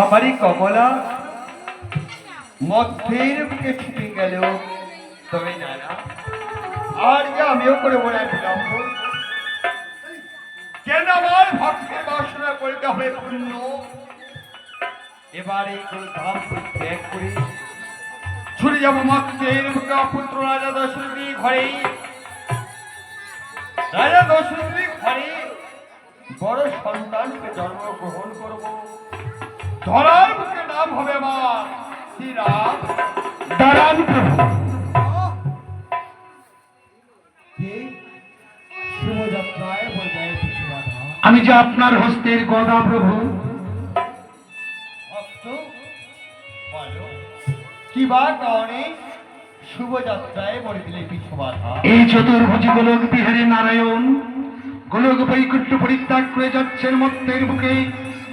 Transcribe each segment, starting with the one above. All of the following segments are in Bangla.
আমারই কমলা, মধ্যের বুকে ছুটে গেল। তবে আর যে আমিও করে বলে বিলম্ব কেন আমার ভক্তের বাসনা করতে হবে পূর্ণ এবার এই ধাম ত্যাগ করে ছুটে যাব মধ্যের বুকে পুত্র রাজা দশরথী ঘরে। রাজা দশরথী ঘরে বড় সন্তানকে জন্মগ্রহণ করব। ধরার বুকে নাম হবে আমার। শ্রীরাম দাঁড়ান প্রভু। কে? শুভযাত্রায় বজায় কিছু বাধা আমি যে আপনার হস্তের গদা প্রভু। ভক্ত বলো। কি বা কারণে শুভযাত্রায় বলে দিলে পিছু বাধা এই চতুর্ভুজি গোলক বিহারী নারায়ণ গোলক বৈকুণ্ঠ পরিত্যাগ করে যাচ্ছেন মত্তের বুকে।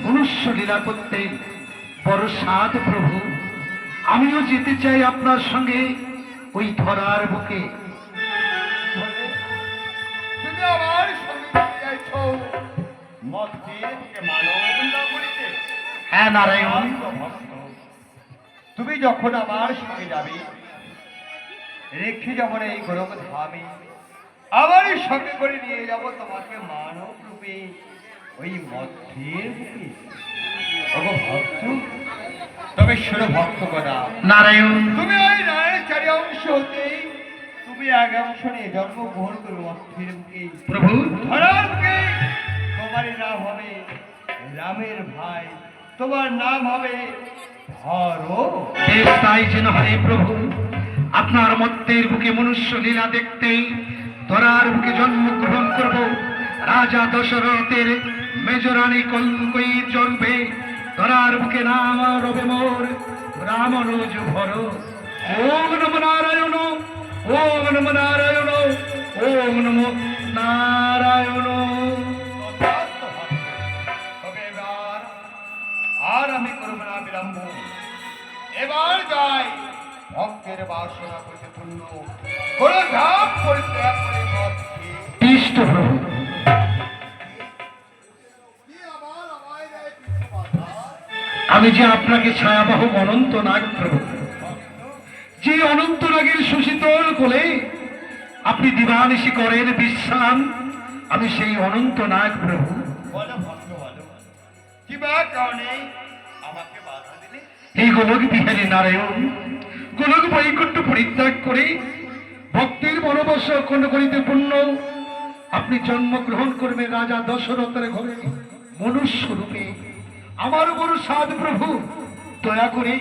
মনুষ্য লীলা করতে বড় সাধ প্রভু। আমিও যেতে চাই আপনার সঙ্গে ওই ধরার বুকে। হ্যাঁ নারায়ণ। তুমি যখন আমার সঙ্গে যাবে রেখে যাব না এই গরম ধামে। আবার সঙ্গে করে নিয়ে যাব তোমাকে মানব রূপে। ওই মধ্যের বুকে ভক্ত? তবে শোনো ভক্ত করা নারায়ণ। তুমি ওই রায়ের চারি অংশ হতে তুমি এক অংশ নিয়ে জন্মগ্রহণ করো মধ্যের বুকে প্রভু। ধরার বুকে তোমার নাম হবে রামের ভাই। তোমার নাম হবে ধরো। তাই যেন হয় প্রভু। আপনার মত্তের বুকে মনুষ্য লীলা দেখতে ধরার বুকে জন্মগ্রহণ করব রাজা দশরথের মেজরানি কলকই জন্মে। ধরার বুকে নাম রবে মোর রামনুজ ভর। ওম নম নারায়ণ। ওম নম নারায়ণ। ওম নম নারায়ণ। আর আমি করব না বিলম্ব। এবার যাই ভক্তের বাসনা করতে পূর্ণ। কোন ধাপ পরিত্যাগ করে ইষ্ট প্রভু আমি যে আপনাকে ছায়াবাহ অনন্ত নাগ প্রভু। যে অনন্ত নাগের সুশীতল কোলে আপনি দিবানিশি করেন বিশ্রাম, আমি সেই অনন্ত নাগ প্রভু। এই গোলক বিহারী নারায়ণ, গোলক বৈকুণ্ঠ পরিত্যাগ করে ভক্তের বনবস অখণ্ড করিতে পূর্ণ। আপনি জন্মগ্রহণ করবেন রাজা দশরথের ঘরে মনুষ্য রূপে আমার বড় সাধ প্রভু দয়া করে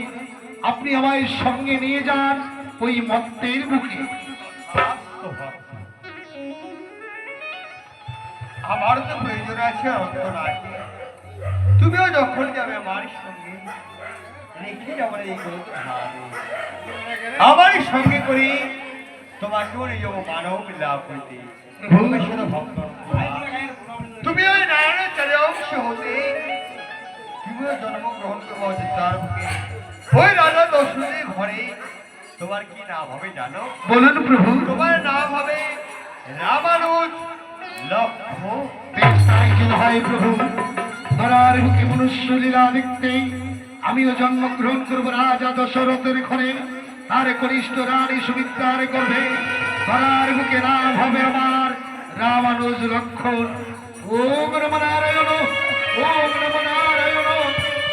আপনি আমায় সঙ্গে নিয়ে যান ওই মত্তের বুকে। আমার তো প্রয়োজন আছে তুমিও যখন যাবে আমার সঙ্গে রেখে যাব এই আমার সঙ্গে করে তোমাকেও নিয়ে যাব মানব লাভ করতে তবে ভক্ত তুমি ওই নারায়ণের চারি অংশ হতে। তুমিও জন্মগ্রহণ করব তার বুকে ওই রাজা দশরথের ঘরে। তোমার কি নাম হবে জানো? বলুন প্রভু। তোমার নাম হবে রামানুজ লক্ষ্য হয় প্রভু। ধরার বুকে মনুষ্য লীলা দেখতে আমিও জন্মগ্রহণ করব রাজা দশরথের ঘরে। তার কনিষ্ঠ রানী সুমিত্রার গর্ভে। ধরার বুকে নাম হবে আমার রামানুজ লক্ষণ ওম নম নারায়ণ ওম নম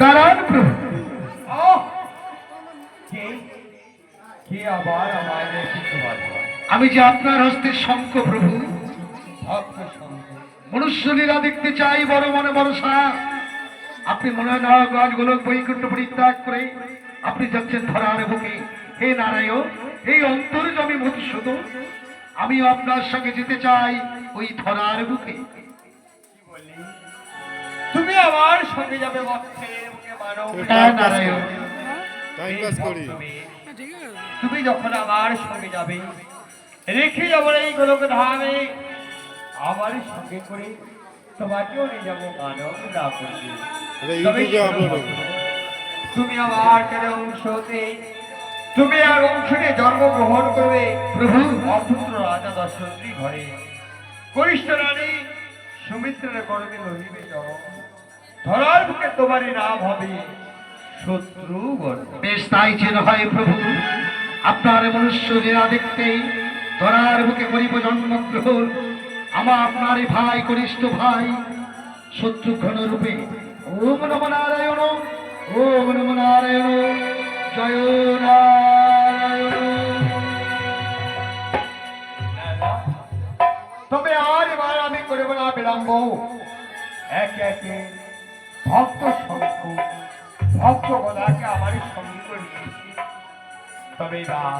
দাঁড়ান প্রভু। আমি যে আপনার হস্তে শঙ্খ প্রভু। ভক্ত সঙ্গ মনুষ্য লীলা দেখতে চাই, বড় মনে বড় সাপ আপনি মনে হয় নাগ গাছগুলো বৈকুণ্ঠ পরিত্যাগ করে আপনি যাচ্ছেন ধরার বুকে। হে নারায়ণ এই অন্তর জমি মধুসূদন আমিও আপনার সঙ্গে যেতে চাই ওই ধরার বুকে। তুমি আমার সঙ্গে যাবে মধ্যের টাইম পাস করি। তুমি যখন আমার সঙ্গে যাবে রেখে যাব এই গোলক ধামে আমার সঙ্গে করে তোমাকেও নিয়ে যাব মানব না করবে। তুমি আমার কেন অংশতে তুমি আর অংশে জন্মগ্রহণ করবে প্রভু অপুত্র রাজা দশরথী ঘরে। কনিষ্ঠ রানী সুমিত্রের গর্বে লহিবে জন্ম ধরার বুকে তোমারই নাম হবে শত্রু বেশ তাই যেন হয় প্রভু আপনার মনুষ্য লীলা দেখতে ধরার বুকে করিব জন্মগ্রহণ। আমার আপনারই ভাই কনিষ্ঠ ভাই শত্রু শত্রুঘ্ন রূপে। ওম নম নারায়ণ ওম নম নারায়ণ জয় নারায়ণ। তবে আর এবার আমি করব না বিলম্ব। একে একে ভক্ত শঙ্খ ভক্ত গদাকে আমার সঙ্গে করে তবে এবার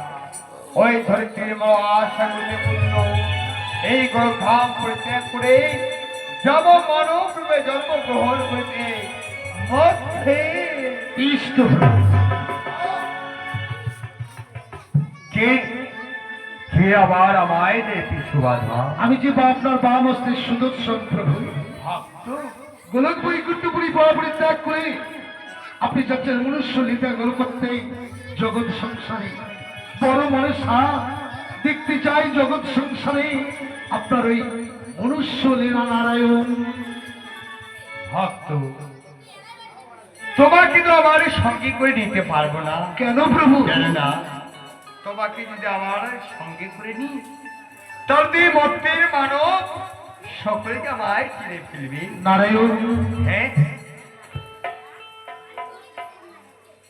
ওই ধরিত্রীর মা আশা পূর্ণ। এই গর্ভাম পরিত্যাগ করে যাব মানব রূপে জন্মগ্রহণ করতে মধ্যে ইষ্ট কে? আবার আমায় দে পিছু বাধা? আমি যে আপনার বাম হস্তের সুদর্শন প্রভু। ভক্ত? গোলক বৈকুণ্ঠপুরী পাওয়া পরিত্যাগ করে আপনি যাচ্ছেন মনুষ্য লীলা গোল করতে জগৎ সংসারে। বড় মনসা দেখতে চাই জগৎ সংসারে আপনার ওই মনুষ্য লীলা নারায়ণ। ভক্ত তোমাকে তো আমার সঙ্গে করে নিতে পারব না। কেন প্রভু? জানো না তোমাকে যদি আমার সঙ্গে করে নি তবে মত্তের মানব সকলকে আমায় চিনে ফেলবে নারায়ণ। হ্যাঁ।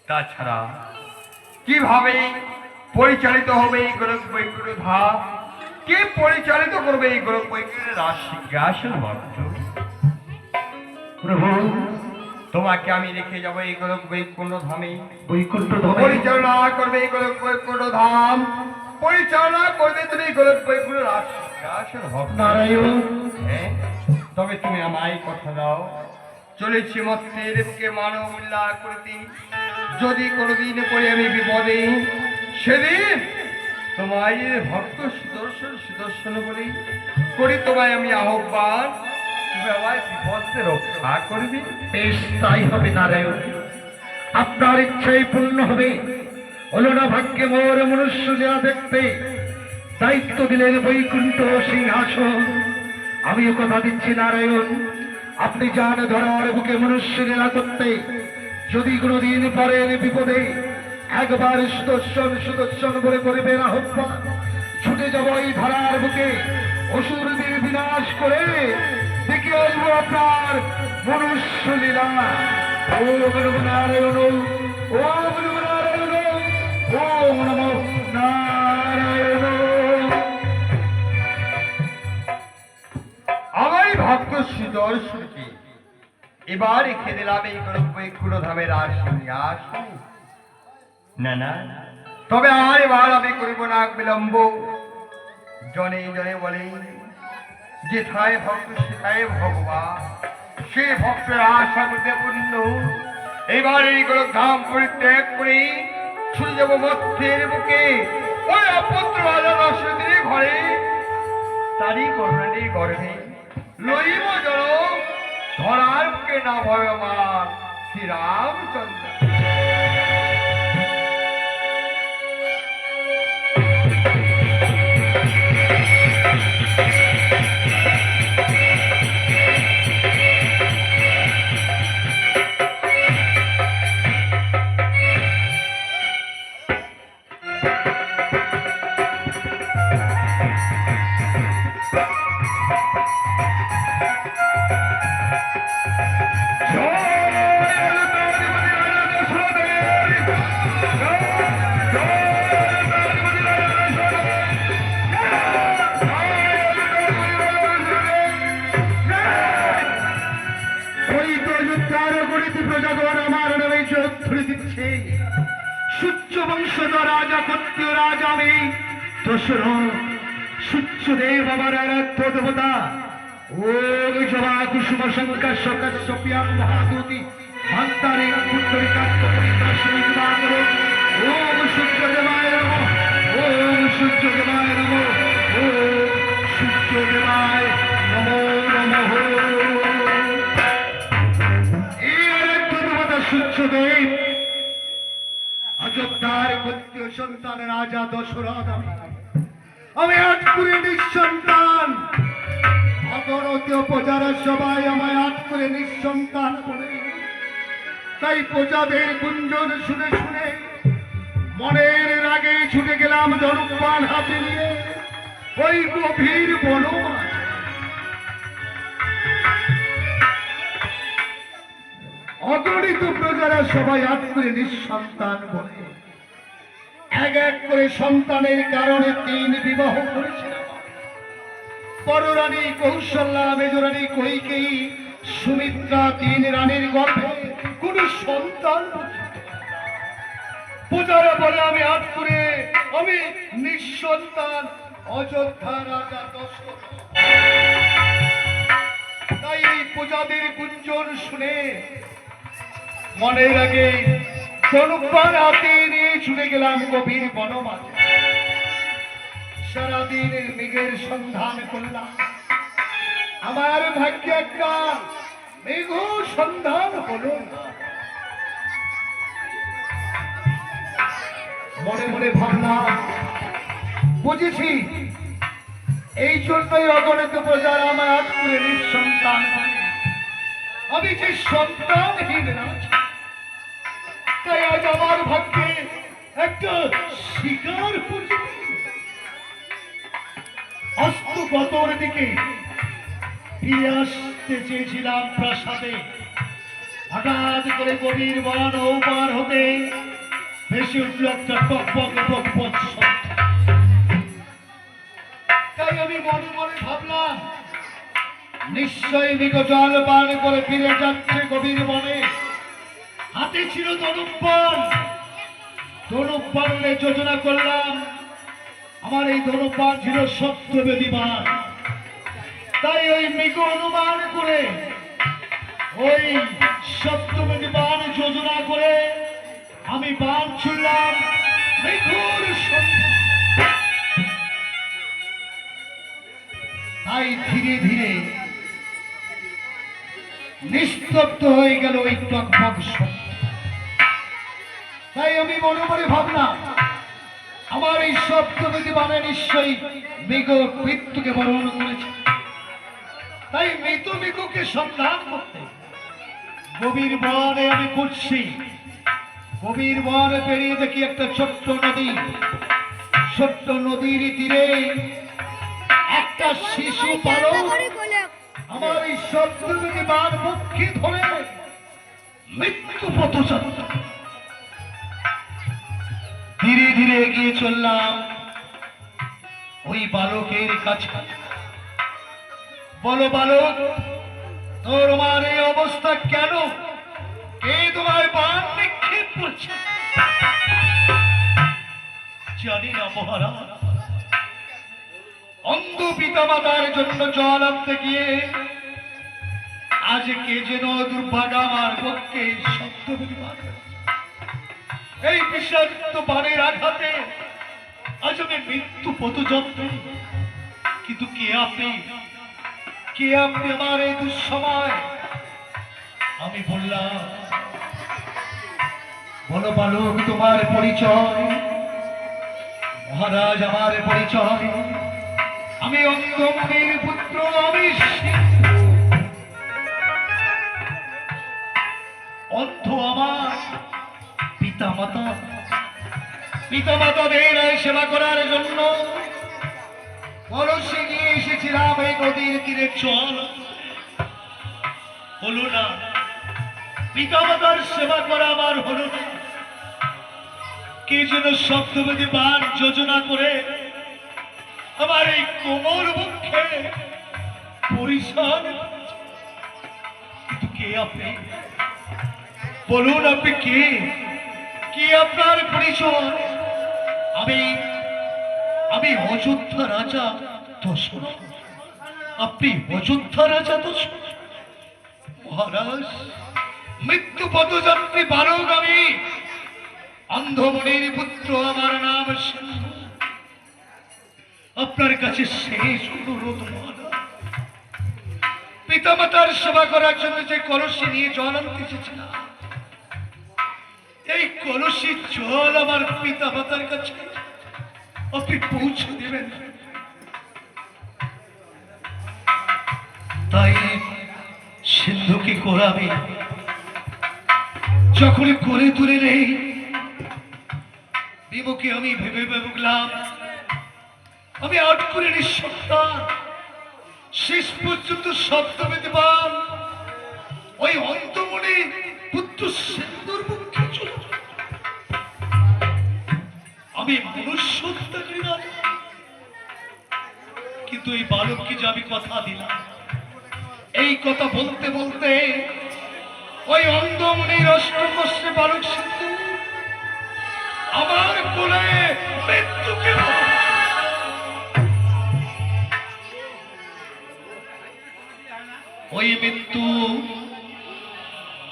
তাছাড়া কীভাবে পরিচালিত হবে এই গোলক বৈকুণ্ঠ ধাম কে পরিচালিত করবে এই গোলক বৈকুণ্ঠ রাজ সিংহাসন ভক্ত প্রভু তোমাকে আমি রেখে যাব এই গোলক বৈকুণ্ঠ ধামে। বৈকুণ্ঠ পরিচালনা করবে এই গোলক বৈকুণ্ঠ ধাম। পরিচালনা করবে তুমি গোলক বৈকুণ্ঠ রাজ নারায়ণ হ্যাঁ? তবে তুমি আমায় কথা দাও। চলেছি মত্তের বুকে মানব উল্লাহ করতে। যদি কোনোদিন পরে আমি বিপদে, সেদিন তোমায় ভক্ত সুদর্শন সুদর্শন বলে। করি তোমায় আমি আহ্বান বিপদ রক্ষা করবে। বেশ, তাই হবে নারায়ণ। আপনার ইচ্ছাই পূর্ণ হবে। হলো না ভাগ্যে মোর মনুষ্য লীলা দেখতে দায়িত্ব দিলেন বৈকুণ্ঠ সিংহাসন। আমিও কথা দিচ্ছি নারায়ণ, আপনি যান ধরার বুকে মনুষ্য লীলা করতে যদি কোনোদিন পরেন বিপদে, একবার সুদর্শন সুদর্শন বলে করবেন আহ্বান ছুটে যাব এই ধরার বুকে অসুরদের বিনাশ করে। দেখে আসব আপনার মনুষ্য লীলা। ও নম নারায়ণ, ও নারায়ণ, ও নম। ভক্ত সুদর্শনকে এবার রেখে দিলাম এই বৈকুণ্ঠ ধামের আর সিংহাসন না না। তবে আর এবার আমি করিব না বিলম্ব। জনে জনে বলে যেথায় ভক্ত সেথায় ভগবান। সে ভক্তের আশা করতে পূর্ণ। এবার এই ধাম পরিত্যাগ করে ছুটে যাব মধ্যের বুকে। ওই অপত্র রাজা ঘরে। তারই করুণাটি গর্ভে লইব জল ধরার কে না ভগবান শ্রীরামচন্দ্র। সূর্য রাজা কত্তীয় রাজা আমি দশরথ সূর্যদেব আমার আরাধ্য দেবতা ওম জবা কুসুম শঙ্কর শঙ্কর সপিয়াম মহাদুতি ভান্তারে কুন্দরি কান্ত সমিতা করো ওম সূর্য দেবায় নমঃ। ওম সূর্য দেবায় নমঃ। ওম সূর্য দেবায় নমো নমঃ। এই আরেকটু দেবতা সূর্যদেব। অযোধ্যার পুত্র সন্তান রাজা দশরথ। আমি আমি আটপুরে নিঃসন্তান। অগণতীয় প্রজারা সবাই আমায় আট করে নিঃসন্তান তাই প্রজাদের গুঞ্জন শুনে শুনে মনের রাগে ছুটে গেলাম ধনুপান হাতে নিয়ে। ওই গভীর বনমাঝে অগণিত প্রজারা সবাই আট করে নিঃসন্তান বলে এক এক করে সন্তানের কারণে তিন বিবাহ করেছিলাম। পররানী কৌশল্যা মেজরানী কৈকেয়ী, সুমিত্রা তিন রানীর গর্ভে কোন সন্তান পূজারা বলে আমি আট করে আমি নিঃসন্তান অযোধ্যা রাজা দশরথ তাই এই পূজাদের গুঞ্জন শুনে মনের আগে জনপ্রাণ হাতে নিয়ে ছুটে গেলাম গভীর বনমাঝে। সারাদিন মেঘের সন্ধান করলাম। আমার ভাগ্যে একটা মেঘ সন্ধান হলো মনে মনে ভাবলাম, বুঝেছি, এই জন্যই অগণিত প্রজার আমার করে নিঃসন্তান আমি যে সন্তানহীন তাই আজ আমার ভাগ্যে একটা শিকার অস্ত গতর দিকে ফিরে আসতে চেয়েছিলাম প্রাসাদে। হঠাৎ করে গভীর বন ও পার হতে ভেসে উঠল একটা টকবক টকবক তাই আমি মনে মনে ভাবলাম, নিশ্চয়ই মৃগ জল পান করে ফিরে যাচ্ছে গভীর বনে। হাতে ছিল ধনুপান ধনুপানে যোজনা করলাম আমার এই ধনুপান ছিল সত্যবেদী বান তাই ওই মৃগ অনুমান করে, ওই সত্যবেদী বান যোজনা করে আমি বান ছুড়লাম মৃগুর তাই ধীরে ধীরে নিস্তব্ধ হয়ে গেল ওই টকবক। তাই আমি মনে মনে ভাবলাম আমার এই শব্দবেদী মানে নিশ্চয়ই মৃগ মৃত্যুকে বরণ করেছে। তাই মৃত মৃগকে সন্ধান করতে গভীর বনে আমি করছি গভীর বনে পেরিয়ে দেখি একটা ছোট্ট নদী। ছোট্ট নদীর তীরে একটা শিশু বালক আমার এই শব্দবেদী বার মুখে ধরে মৃত্যু পথযাত্রা ধীরে ধীরে এগিয়ে চললাম। ওই বালকের কাছে। বলো বালক, তোর মার এই অবস্থা কেন? কে তোমার বান নিক্ষেপ করছে? জানি না, মহারাজ। অন্ধ পিতামাতার জন্য জল আনতে গিয়ে আজ কে যেন দুর্ভাগা আমার পক্ষে শব্দ এই বিষাক্ত বানের আঘাতে আজ আমি মৃত্যু পথযন্ত্র কিন্তু কে আপনি? কে আপনি আমার এই দুঃসময়? আমি বললাম, বলো বালক তোমার পরিচয়। মহারাজ আমার পরিচয়। আমি অঙ্গমণির পুত্র আমি পিতা মাতাদের সেবা করার জন্য কলসে গিয়ে এসেছিলাম এই নদীর তীরে চল। হলো না। পিতা মাতার সেবা করা আমার হলো না। কে যেন শব্দবেদী বান যোজনা করে আমার এই কোমর মুখে কিন্তু কে আপনি? বলুন আপনি কে? কি আপনার পরিচয়? আমি আমি অযোধ্যা রাজা দশরথ আপনি অযোধ্যা রাজা দশরথ মহারাজ, মৃত্যু পদযাত্রী বালক আমি অন্ধমণির পুত্র আমার নাম সিন্ধু। আপনার কাছে শেষ অনুরোধ পিতামাতার সেবা করার জন্য যে কলসি নিয়ে জল আনতে এসেছিলাম এই কলসি জল আমার পিতামাতার কাছে। আপনি পৌঁছে দেবেন। তাই সিন্ধু কি করাবে? যখন করে তুলে নেই, বিমুখে আমি ভেবে ভেবুকলাম আমি আট করে নিঃসন্তান। শেষ পর্যন্ত শব্দ পেতে পান ওই অন্তমণি পুত্র সিন্ধুর আমি মনুষ্য কিন্তু এই বালককে যে আমি কথা দিলাম এই কথা বলতে বলতে ওই অন্ধমণির অষ্টকষ্টে বালক সিন্ধু আমার কোলে মৃত্যুকে ওই মৃত্যু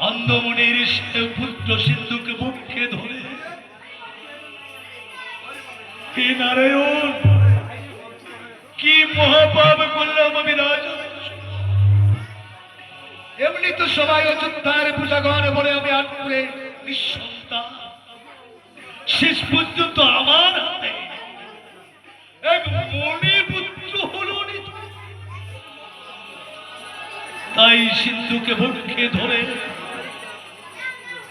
অন্ধমণির সে পুত্র সিন্ধুকে মুখে হে নারায়ণ, কি মহাপাপ করলাম আমি রাজা? এমনি তো সবাই অযোধ্যার পূজাগণ বলে আমি আটপুরে নিঃসন্তান। শেষ পর্যন্ত আমার হাতে এক মণিপুত্র হল। তাই সিন্ধুকে মুখে ধরে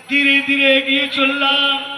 ধীরে ধীরে এগিয়ে চললাম।